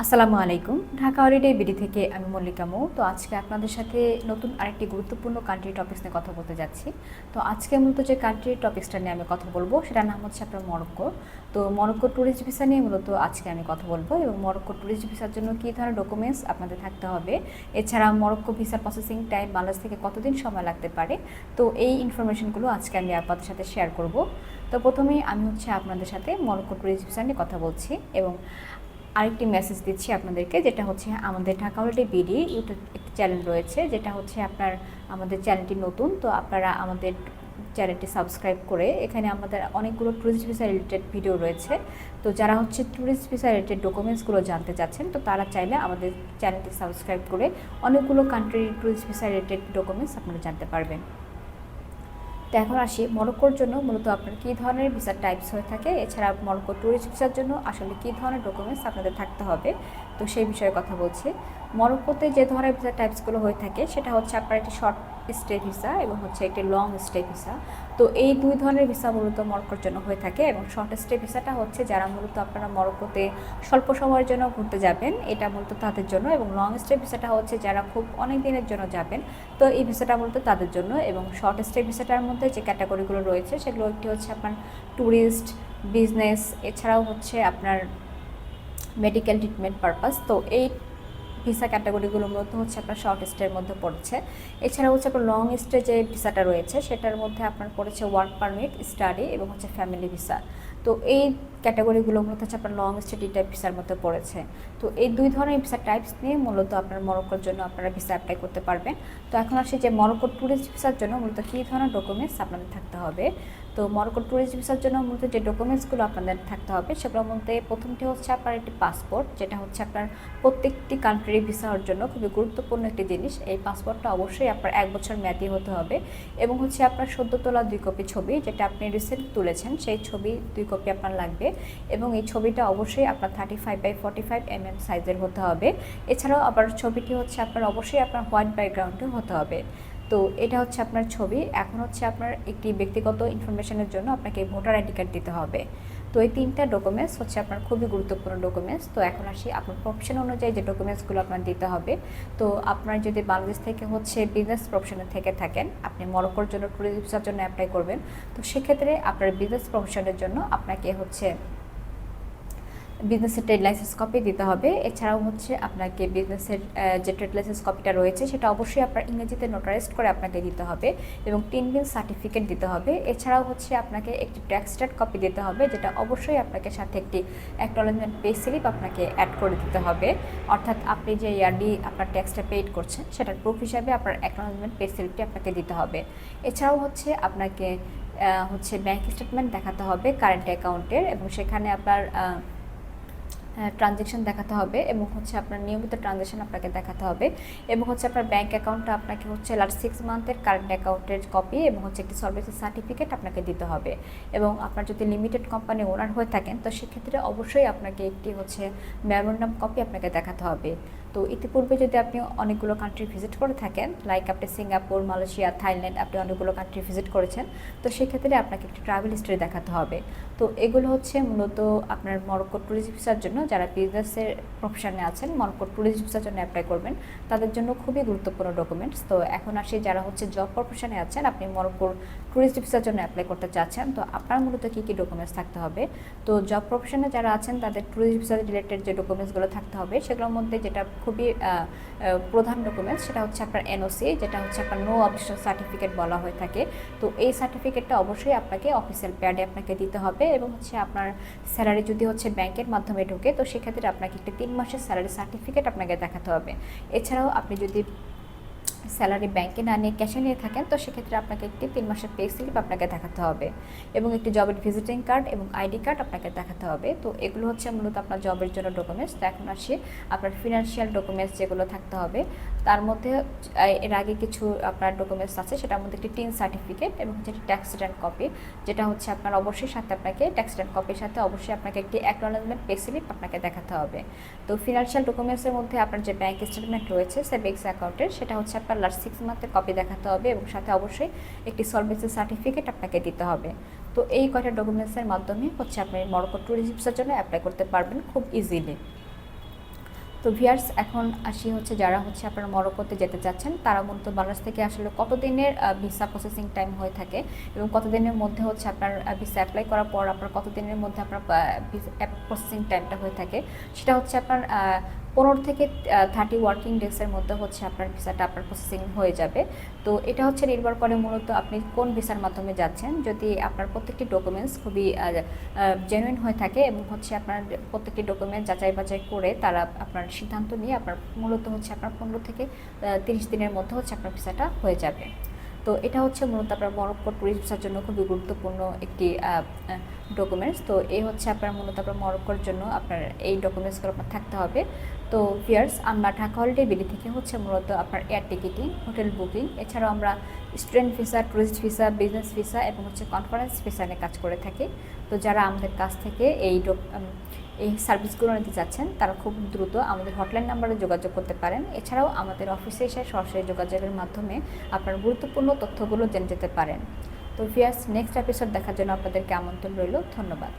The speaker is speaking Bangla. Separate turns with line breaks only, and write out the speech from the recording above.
আসসালামু আলাইকুম। ঢাকা হলিডে বিডি থেকে আমি মল্লিকা মৌ। তো আজকে আপনাদের সাথে নতুন আরেকটি গুরুত্বপূর্ণ কান্ট্রি টপিক্স নিয়ে কথা বলতে যাচ্ছি। তো আজকে মূলত যে কান্ট্রি টপিক্সটা নিয়ে আমি কথা বলব, সেটার নাম হচ্ছে আপনার মরক্কো। তো মরক্কো ট্যুরিস্ট ভিসা নিয়ে মূলত আজকে আমি কথা বলব এবং মরক্কো ট্যুরিস্ট ভিসার জন্য কী ধরনের ডকুমেন্টস আপনাদের থাকতে হবে? এছাড়া Morocco visa processing time Bangladesh থেকে কতদিন সময় লাগতে পারে? তো এই ইনফরমেশনগুলো আজকে আমি আপনাদের সাথে শেয়ার করব। তো প্রথমেই আমি হচ্ছে আপনাদের সাথে মরক্কো ট্যুরিস্ট ভিসা নিয়ে কথা বলছি এবং আরেকটি মেসেজ দিচ্ছি আপনাদেরকে, যেটা হচ্ছে আমাদের ঢাকা হলিডে বিডি ইউটিউব একটি চ্যানেল রয়েছে, যেটা হচ্ছে আপনার, আমাদের চ্যানেলটি নতুন, তো আপনারা আমাদের চ্যানেলটি সাবস্ক্রাইব করে এখানে আমাদের অনেকগুলো ট্যুরিস্ট ভিসা রিলেটেড ভিডিও রয়েছে। তো যারা হচ্ছে ট্যুরিস্ট ভিসা রিলেটেড ডকুমেন্টসগুলো জানতে চাচ্ছেন, তো তারা চাইলে আমাদের চ্যানেলটি সাবস্ক্রাইব করে অনেকগুলো কান্ট্রির ট্যুরিস্ট ভিসা রিলেটেড ডকুমেন্টস আপনারা জানতে পারবেন। তো এখন আসি মরক্কোর জন্য। মূলত আপনার কী ধরনের ভিসা টাইপস হয়ে থাকে? এছাড়া মরক্কো ট্যুরিস্ট ভিসার জন্য আসলে কী ধরনের ডকুমেন্টস আপনাদের থাকতে হবে? তো সেই বিষয়ে কথা বলছি। মরক্কোতে যে ধরনের ভিসা টাইপসগুলো হয়ে থাকে, সেটা হচ্ছে আপনার একটি শর্ট স্টে ভিসা এবং হচ্ছে একটি লং স্টে ভিসা তো এই দুই ধরনের ভিসা মূলত মরক্কোর জন্য হয়ে থাকে এবং শর্ট স্টে ভিসাটা হচ্ছে যারা মূলত আপনারা মরক্কোতে স্বল্প সময়ের জন্য ঘুরতে যাবেন, এটা মূলত তাদের জন্য এবং লং স্টে ভিসাটা হচ্ছে যারা খুব অনেক দিনের জন্য যাবেন, তো এই ভিসাটা মূলত তাদের জন্য এবং শর্ট স্টে ভিসাটার মধ্যে যে ক্যাটাগরিগুলো রয়েছে, সেগুলো একটি হচ্ছে আপনার ট্যুরিস্ট বিজনেস এছাড়াও হচ্ছে আপনার মেডিকেল ট্রিটমেন্ট পারপাস তো এই ভিসা ক্যাটাগরিগুলো মূলত হচ্ছে আপনার শর্ট স্টের মধ্যে পড়ছে। এছাড়া হচ্ছে আপনার লং স্টে যে ভিসাটা রয়েছে, সেটার মধ্যে আপনার পড়েছে ওয়ার্ক পারমিট স্টাডি এবং হচ্ছে ফ্যামিলি ভিসা তো এই ক্যাটাগরিগুলো মূলত হচ্ছে আপনার লং স্টে ডি টাইপ ভিসার মধ্যে পড়েছে। তো এই দুই ধরনের ভিসা টাইপস নিয়ে মূলত আপনার মরক্কোর জন্য আপনারা ভিসা অ্যাপ্লাই করতে পারবেন। তো এখন আসি যে মরক্কো ট্যুরিস্ট ভিসার জন্য মূলত কী ধরনের ডকুমেন্টস আপনাদের থাকতে হবে? তো মরক্কো ট্যুরিস্ট ভিসার জন্য মূলত যে ডকুমেন্টসগুলো আপনাদের থাকতে হবে সেগুলোর মধ্যে প্রথমটি হচ্ছে আপনার একটি পাসপোর্ট যেটা হচ্ছে আপনার প্রত্যেকটি কান্ট্রির ভিসা হওয়ার জন্য খুবই গুরুত্বপূর্ণ একটি জিনিস। এই পাসপোর্টটা অবশ্যই আপনার এক বছর মেয়াদি হতে হবে এবং হচ্ছে আপনার সদ্য তোলা দুই কপি ছবি, যেটা আপনি রিসেন্ট তুলেছেন, সেই ছবি দুই কপি আপনার লাগবে। এবং এই ছবিটা অবশ্যই আপনার thirty five by forty five M M সাইজের হতে হবে। এছাড়াও আবার ছবিটি হচ্ছে আপনার অবশ্যই আপনার হোয়াইট ব্যাকগ্রাউন্ডে হতে হবে। তো এটা হচ্ছে আপনার ছবি। এখন হচ্ছে আপনার একটি ব্যক্তিগত ইনফরমেশনের জন্য আপনাকে ভোটার আইডি কার্ড দিতে হবে। তো এই তিনটা ডকুমেন্টস হচ্ছে আপনার খুবই গুরুত্বপূর্ণ ডকুমেন্টস তো এখন আসি আপনার প্রফেশন অনুযায়ী যে ডকুমেন্টসগুলো আপনার দিতে হবে। তো আপনার যদি বাংলাদেশ থেকে হচ্ছে বিজনেস প্রফেশনে থেকে থাকেন, আপনি মরক্কোর জন্য ট্যুরিজম ভিসার জন্য অ্যাপ্লাই করবেন। তো সেক্ষেত্রে আপনার বিজনেস প্রফেশনের জন্য আপনাকে হচ্ছে বিজনেসের ট্রেড লাইসেন্স কপি দিতে হবে। এছাড়াও হচ্ছে আপনাকে বিজনেসের যে ট্রেড লাইসেন্স কপিটা রয়েছে, সেটা অবশ্যই আপনার ইংরেজিতে নোটারাইজড করে আপনাকে দিতে হবে এবং তিন বিল সার্টিফিকেট দিতে হবে। এছাড়াও হচ্ছে আপনাকে একটি ট্যাক্স স্টেট কপি দিতে হবে, যেটা অবশ্যই আপনাকে সাথে একটি অ্যাকনোলেজমেন্ট পে স্লিপ আপনাকে অ্যাড করে দিতে হবে। অর্থাৎ আপনি যে ইয়ারলি আপনার ট্যাক্সটা পেড করছেন, সেটার প্রুফ হিসাবে আপনার অ্যাকনোলেজমেন্ট পে স্লিপটি আপনাকে দিতে হবে। এছাড়াও হচ্ছে আপনাকে হচ্ছে ব্যাংক স্টেটমেন্ট দেখাতে হবে কারেন্ট অ্যাকাউন্টের এবং সেখানে আপনার ট্রানজেকশন দেখাতে হবে এবং হচ্ছে আপনার নিয়মিত ট্রানজেকশন আপনাকে দেখাতে হবে এবং হচ্ছে আপনার ব্যাঙ্ক অ্যাকাউন্টটা আপনাকে হচ্ছে লাস্ট সিক্স মান্থের কারেন্ট অ্যাকাউন্টের কপি এবং হচ্ছে একটি সার্ভিসের সার্টিফিকেট আপনাকে দিতে হবে এবং আপনার যদি লিমিটেড কোম্পানি ওনার হয়ে থাকেন, তো সেক্ষেত্রে অবশ্যই আপনাকে একটি হচ্ছে মেমোরান্ডাম কপি আপনাকে দেখাতে হবে। তো ইতিপূর্বে যদি আপনি অনেকগুলো কান্ট্রি ভিজিট করে থাকেন লাইক আপনি সিঙ্গাপুর, মালয়েশিয়া, থাইল্যান্ড, আপনি অনেকগুলো কান্ট্রি ভিজিট করেছেন, তো সেক্ষেত্রে আপনাকে একটি ট্রাভেল হিস্ট্রি দেখাতে হবে। তো এগুলো হচ্ছে মূলত আপনার মরক্কো ট্যুরিস্ট ভিসার জন্য, যারা বিজনেসের প্রফেশনে আছেন মরক্কো ট্যুরিস্ট ভিসার জন্য অ্যাপ্লাই করবেন, তাদের জন্য খুবই গুরুত্বপূর্ণ ডকুমেন্টস তো এখন আসি যারা হচ্ছে জব প্রফেশনে আছেন, আপনি মরক্কোর ট্যুরিস্ট ভিসার জন্য অ্যাপ্লাই করতে চাচ্ছেন, তো আপনার মূলত কী কী ডকুমেন্টস থাকতে হবে? তো জব প্রফেশনে যারা আছেন, তাদের ট্যুরিস্ট ভিসা রিলেটেড যে ডকুমেন্টসগুলো থাকতে হবে, সেগুলোর মধ্যে যেটা খুবই প্রধান ডকুমেন্টস সেটা হচ্ছে আপনার এনওসি যেটা হচ্ছে আপনার নো অফিসিয়াল সার্টিফিকেট বলা হয়ে থাকে। তো এই সার্টিফিকেটটা অবশ্যই আপনাকে অফিসিয়াল প্যাডে আপনাকে দিতে হবে এবং হচ্ছে আপনার স্যালারি যদি হচ্ছে ব্যাংকের মাধ্যমে ঢোকে, তো সেক্ষেত্রে আপনাকে একটা তিন মাসের স্যালারি সার্টিফিকেট আপনাকে দেখাতে হবে। এছাড়াও আপনি যদি স্যালারি ব্যাংকে না নিয়ে ক্যাশে নিয়ে থাকেন, তো সেক্ষেত্রে আপনাকে একটি তিন মাসের পে স্লিপ আপনাকে দেখাতে হবে এবং একটি জবের ভিজিটিং কার্ড এবং আইডি কার্ড আপনাকে দেখাতে হবে। তো এগুলো হচ্ছে মূলত আপনার জবের জন্য ডকুমেন্টস তো এখন আসি আপনার ফিনান্সিয়াল ডকুমেন্টস যেগুলো থাকতে হবে। তার মধ্যে এর আগে কিছু আপনার ডকুমেন্টস আছে, সেটার মধ্যে একটি টিন সার্টিফিকেট এবং হচ্ছে একটি ট্যাক্স রিটার্ন কপি যেটা হচ্ছে আপনার অবশ্যই সাথে আপনাকে ট্যাক্স রিটার্ন কপির সাথে অবশ্যই আপনাকে একটি অ্যাকনোলেজমেন্ট পে স্লিপ আপনাকে দেখাতে হবে। তো ফিনান্সিয়াল ডকুমেন্টসের মধ্যে আপনার যে ব্যাংক স্টেটমেন্ট রয়েছে সেভিংস অ্যাকাউন্টের সেটা হচ্ছে আপনার লাস্ট সিক্স মান্থের কপি দেখাতে হবে এবং সাথে অবশ্যই একটি সলভেন্সি সার্টিফিকেট আপনাকে দিতে হবে। তো এই কয়টা ডকুমেন্টসের মাধ্যমে হচ্ছে আপনি মরক্কো ট্যুরিজম ভিসার জন্য অ্যাপ্লাই করতে পারবেন খুব ইজিলি তো ভিয়ার্স এখন আসি হচ্ছে যারা হচ্ছে আপনারা মরক্কোতে যেতে চাচ্ছেন, তারা মূলত বাংলাদেশ থেকে আসলে কতদিনের ভিসা প্রসেসিং টাইম হয়ে থাকে এবং কতদিনের মধ্যে হচ্ছে আপনার ভিসা অ্যাপ্লাই করার পর আপনার কতদিনের মধ্যে আপনার প্রসেসিং টাইমটা হয়ে থাকে, সেটা হচ্ছে আপনার পনেরো থেকে থার্টি ওয়ার্কিং ডেজের মধ্যে হচ্ছে আপনার ভিসাটা আপনার প্রসেসিং হয়ে যাবে। তো এটা হচ্ছে নির্ভর করে মূলত আপনি কোন ভিসার মাধ্যমে যাচ্ছেন। যদি আপনার প্রত্যেকটি ডকুমেন্টস খুবই জেনুইন হয়ে থাকে এবং হচ্ছে আপনার প্রত্যেকটি ডকুমেন্ট যাচাই বাছাই করে তারা আপনার সিদ্ধান্ত নিয়ে আপনার মূলত হচ্ছে আপনার পনেরো থেকে তিরিশ দিনের মধ্যে হচ্ছে আপনার ভিসাটা হয়ে যাবে। তো এটা হচ্ছে মূলত আপনার মরক্কো ভিসার জন্য খুবই গুরুত্বপূর্ণ একটি ডকুমেন্টস তো এই হচ্ছে আপনার মূলত আপনার মরক্কোর জন্য আপনার এই ডকুমেন্টসগুলো আপনার থাকতে হবে। তো ফিয়ার্স আমরা ঢাকা হলিডে বিলি থেকে হচ্ছে মূলত আপনার এয়ার টিকিটিং হোটেল বুকিং এছাড়াও আমরা student visa tourist visa business visa এবং হচ্ছে কনফারেন্স ভিসা নিয়ে কাজ করে থাকি। তো যারা আমাদের কাছ থেকে এই এই সার্ভিসগুলো নিতে চাচ্ছেন, তারা খুব দ্রুত আমাদের হটলাইন নাম্বারে যোগাযোগ করতে পারেন। এছাড়াও আমাদের অফিসে এসে সরাসরি যোগাযোগের মাধ্যমে আপনার গুরুত্বপূর্ণ তথ্যগুলো জেনে যেতে পারেন। তো ফিয়াস নেক্সট এপিসোড দেখার জন্য আপনাদেরকে আমন্ত্রণ রইল। ধন্যবাদ।